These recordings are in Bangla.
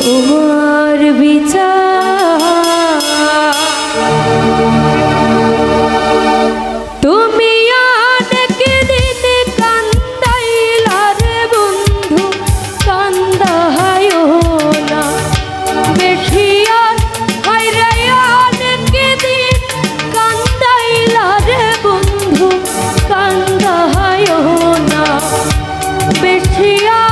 তোমার বিচার। তুমি অনেকে দিতে কান্দাইলা রে বন্ধু, কান্দাহায় না। বেশি আর হাইরে অনেকে দিন কান্দাইলা রে বন্ধু, কান্দাহায় না। বেশি আর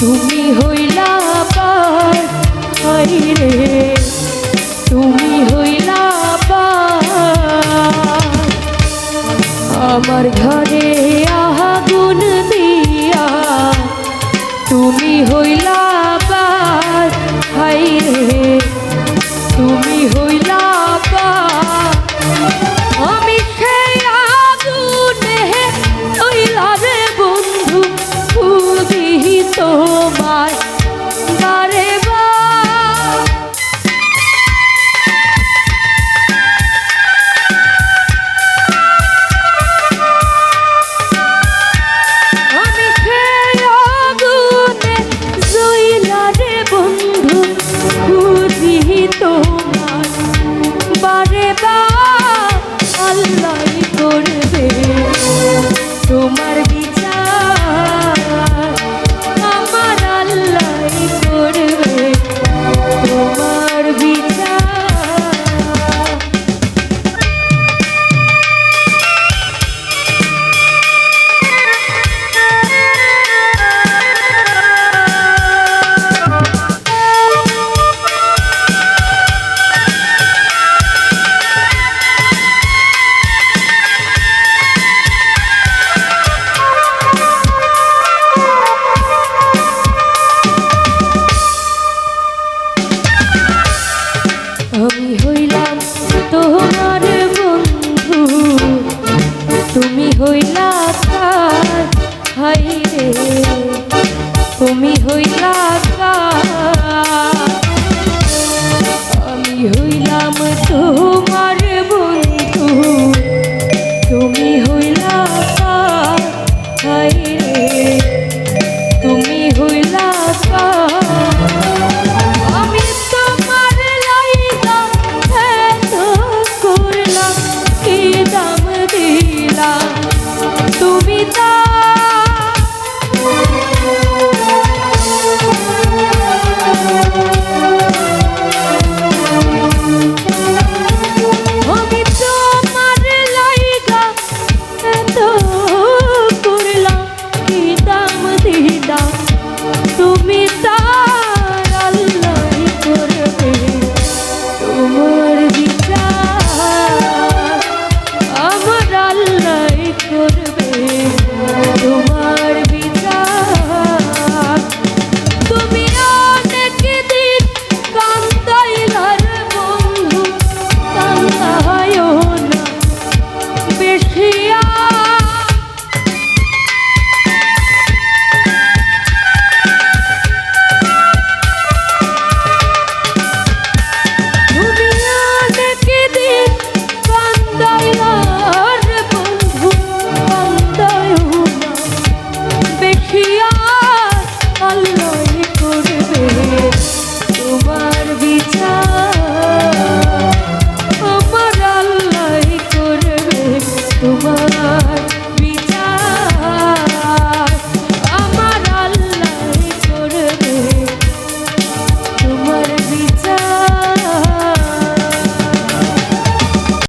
তুমি হইলা পার রে। তুমি হইলা পার আমার ঘরে আগুন দিয়া তুমি হইলা পার রে। তুমি হইলা পার আমি হইলা।